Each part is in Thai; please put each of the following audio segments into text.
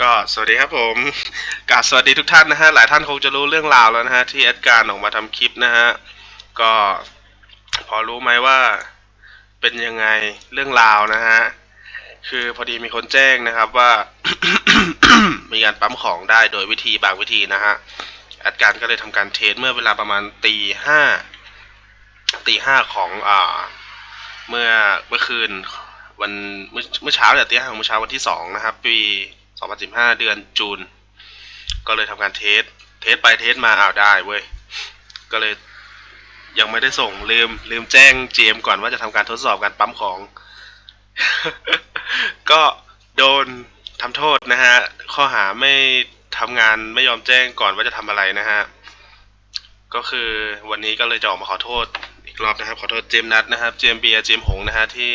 ก็สวัสดีครับผมกาสวัสดีทุกท่านนะฮะหลายท่านคงจะรู้เรื่องราวแล้วนะฮะที่แอดการออกมาทำคลิปนะฮะก็พอรู้ไหมว่าเป็นยังไงเรื่องราวนะฮะคือพอดีมีคนแจ้งนะครับว่า มีการปั๊มของได้โดยวิธีบางวิธีนะฮะแอดการก็เลยทำการเทสเมื่อเวลาประมาณตีห้าตีห้าของอ่าเมื่อเมื่อคืนวันเมื่อเมื่อเช้าเนี่ยตีห้าของเมื่อเช้าวันที่สองนะครับ ปี 2015 เดือนจูน ก็เลยทำการเทส เทสไปเทสมาอ้าวได้เว้ย ก็เลยยังไม่ได้ส่งลืมลืมแจ้งเจมก่อนว่าจะทำการทดสอบการปั๊มของ ก็โดนทำโทษนะฮะ ข้อหาไม่ทำงานไม่ยอมแจ้งก่อนว่าจะทำอะไรนะฮะ ก็คือวันนี้ก็เลยจะออกมาขอโทษอีกรอบนะครับ ขอโทษเจมนัทนะครับ เจมเบียเจมหงนะฮะที่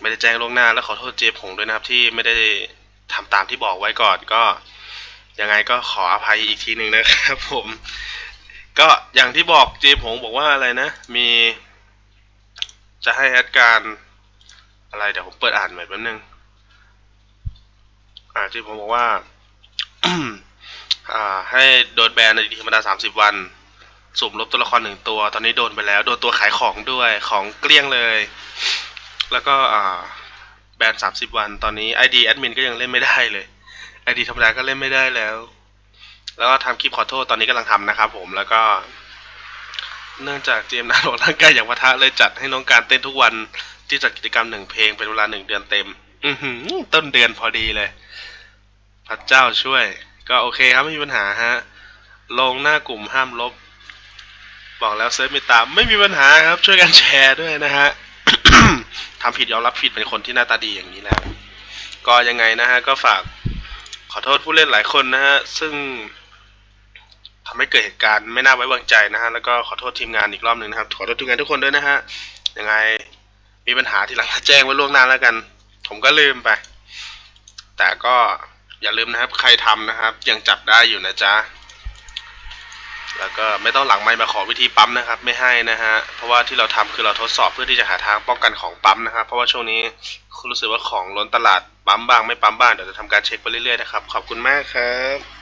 ไม่ได้แจ้งล่วงหน้าและขอโทษเจมหงด้วยนะครับที่ไม่ได้ ทำตามที่บอกไว้ก่อนก็ยังไงก็ขออภัยอีกทีหนึ่งนะครับ ผม ก็อย่างที่บอกเจมส์หงบอกว่าอะไรนะ มี จะให้แอดการอะไรเดี๋ยวผมเปิดอ่านใหม่แป๊บนึง อ่าเจมส์หงบอกว่าอ่า ให้โดนแบนในธรรมดาสามสิบวันสุ่มลบตัวละครหนึ่งตัว ตอนนี้โดนไปแล้ว โดนตัวขายของด้วย ของเกลี้ยงเลย แล้วก็อ่า แบนสามสิบวัน ตอนนี้ ID แอดมินก็ยังเล่นไม่ได้เลย ID ธรรมดาก็เล่นไม่ได้แล้ว แล้วก็ทำคลิปขอโทษตอนนี้กำลังทำนะครับผมแล้วก็ เนื่องจากเจมส์นาบอกร่างกายอย่างพะทะเลยจัดให้น้องการเต้นทุกวันที่จัดกิจกรรมหนึ่งเพลงเป็นเวลาหนึ่งเดือนเต็ม อือหือต้นเดือนพอดีเลยพระเจ้าช่วย ก็โอเคครับไม่มีปัญหาฮะลงหน้ากลุ่มห้ามลบ บอกแล้วเซิร์ฟไม่ตามไม่มีปัญหาครับช่วยกันแชร์ด้วยนะฮะ ทำผิดยอมรับผิดเป็นคนที่หน้าตาดีอย่างนี้แหล้วก็ยังไงนะฮะก็ฝากขอโทษผู้เล่นหลายคนนะฮะซึ่งทำให้เกิดเหตุการณ์ไม่น่าไว้วางใจนะฮะแล้วก็ขอโทษทีมงานอีกรอบหนึ่งนะครับ ขอโทษทีมงานทุกคนด้วยนะฮะยังไงมีปัญหาที่หลังแจ้งไว้ล่วงหน้าแล้วกัน ผมก็ลืมไป แต่ก็อย่าลืมนะครับ ใครทำนะครับ ยังจับได้อยู่นะจ๊ะ แล้วก็ไม่ต้องหลังไม้มาขอวิธีปั๊มนะครับ ไม่ให้นะฮะเพราะว่าที่เราทำคือเราทดสอบเพื่อที่จะหาทางป้องกันของปั๊มนะครับ เพราะว่าช่วงนี้รู้สึกว่าของล้นตลาดปั๊มบ้างไม่ปั๊มบ้างเดี๋ยวจะทำการเช็คไปเรื่อยๆนะครับขอบคุณมากครับ